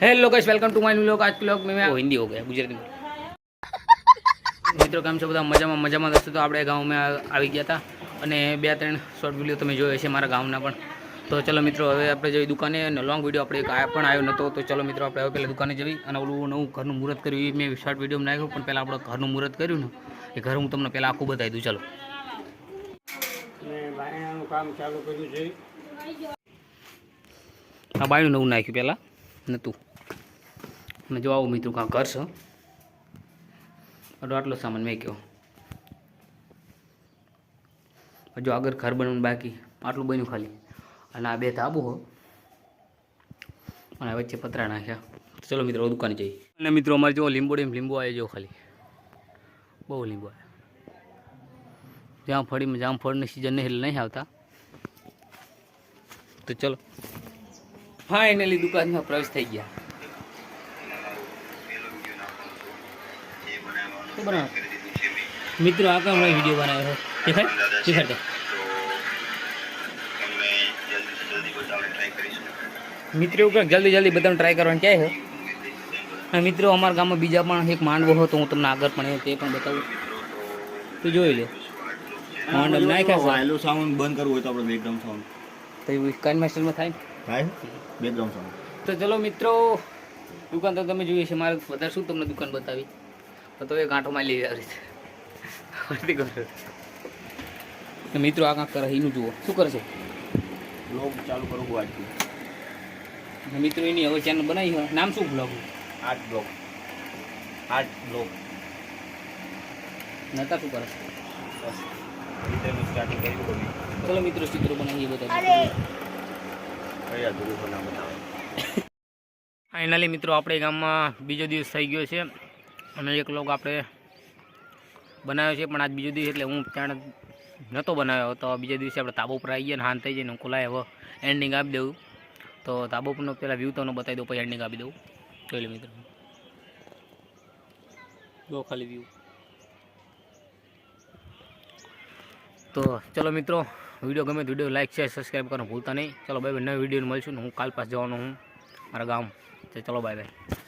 Hello guys welcome to my new આજ blog મેં હિન્દી હો ગયા ગુજરાતી મિત્રો કેમ છો બધા? મજામાં મજામાં હશે તો આપણે ગામમાં આવી ગયા હતા અને બે ત્રણ શોર્ટ વીડિયો તમે જોયો છે મારા ગામના પણ. તો ચલો મિત્રો હવે આપણે જવી દુકાને અને લોંગ વીડિયો આપણે પણ આવ્યો નહોતો તો ચલો મિત્રો આપણે હવે પહેલાં દુકાને જવી અને ઓલું નવું ઘરનું મુહૂર્ત કર્યું એ મેં શોર્ટ વીડિયો નાખ્યું પણ પહેલાં આપણે ઘરનું મુહૂર્ત કર્યું ને એ ઘર હું તમને પહેલાં આખું બતાવી દઉં ચલો. કામ ચાલુ કર્યું છે. આ બાયું નવું નાખ્યું પહેલાં. નહોતું અને જો આવું મિત્રો કાં ઘર છે આટલો સામાન મેં કહ્યો હજુ આગળ ઘર બનવાનું બાકી, આટલું બન્યું ખાલી. અને આ બે ધાબુ હો. અને વચ્ચે પતરા નાખ્યા. ચલો મિત્રો દુકાને જઈએ. અને મિત્રો, અમારે જો લીંબોડી લીંબુ આવે જો ખાલી. બહુ લીંબુ આવે જામફળીમાં જામફળની સિઝન નહીં નહીં આવતા. તો ચલો. ફાઇનલી દુકાનમાં પ્રવેશ થઈ ગયા. મિત્રો આ કામ વીડિયો બનાવ્યો છે. દેખાય? દેખાડ દે મિત્રો એવું કંઈક જલ્દી જલ્દી બધાને ટ્રાય કરવાનું ક્યાંય છે અને મિત્રો અમારા ગામમાં બીજા પણ એક માંડવો હતો હું તમને આગળ પણ એ- તે પણ બતાવું. તો જોઈ લે. માંડવ નાખ્યા સાઉન્ડ બંધ કરવું હોય તો આપણે બેકગ્રાઉન્ડ સાઉન્ડ. તો એવું કાન માસ્ટરમાં થાય ને? થાય બેકગ્રાઉન્ડ સાઉન્ડ તો ચલો મિત્રો દુકાન તો તમે જોઈએ છે મારે વધારે શું તમને દુકાન બતાવી? તો એ ગાંઠોમાં લઈ આવી. રીતે તો મિત્રો આ કાંક કરે એનું જુઓ. શું કરશે? બ્લોગ ચાલુ કરવું હોય આજથી. મિત્રો એની હવે ચેનલ બનાવી હોય. નામ શું blog art blog art blog નતા શું કરે? બસ. રીતે સ્ટાર્ટિંગ કર્યું ચલો મિત્રો ચિત્રો બનાવીએ બધા કઈ અધૂરું બનાવ. મિત્રો, આપણે ગામમાં બીજો દિવસ થઈ ગયો છે. અને એક લોક આપણે બનાવ્યો છે, પણ આજ બીજો દિવસ એટલે હું ત્યાં નહોતો બનાવ્યો. તો બીજા દિવસે આપણે તાબો ઉપર આવી ગયા ને હાન થઈ જાય ને ખુલાય હવે એન્ડિંગ આપી દઉં. તો તાબો પરનો પહેલાં વ્યૂ તમને બતાવી દઉં, પછી એન્ડિંગ આપી દઉં. જોઈ મિત્રો. જો ખાલી વ્યૂ તો ચલો મિત્રો વીડિયો ગમે તો વીડિયો લાઇક શેર સબસ્ક્રાઈબ કરવાનું ભૂલતા નહીં. ચલો બાય બાય નવી વીડિયો મળશું હું કાલ પાસ જવાનો હું મારા ગામ ચલો બાય બાય